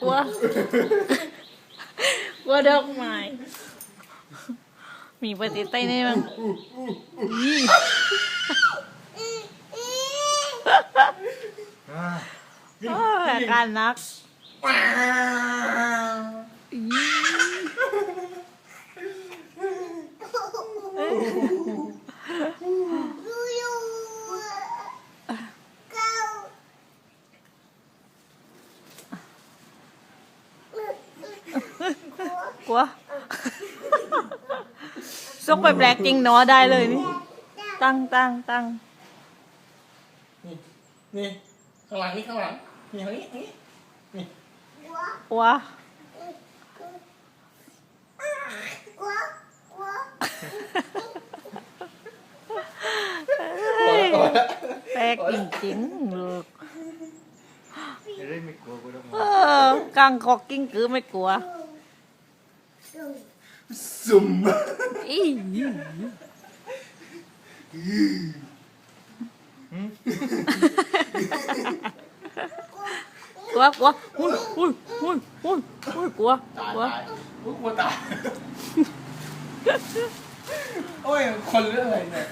กลัว กลัวดอกไม้ มีปฏิไตนี่มั้งอ่าโอ้ยอาการนัก กลัวซุกไปแปลกจริงเนาะได้เลยนี่ ตั้งตั้งตั้งนี่นี่ข้างหลังนี่ข้างหลังนี่ทางนี้ทางนี้นี่กลัวเฮ้ยแปลกจริงๆลูกจะได้ไม่กลัวกูแล้วเออ กางกอกกิ้งกือไม่กลัวซุ่มอีกลัวกลัวอุ้ยอุ้ยอุ้ยอุ้ยอุ้ยกลัวตายกลัวตายอุ๊ยกลัวตายโอ้ยคนเรื่องอะไรเนี่ย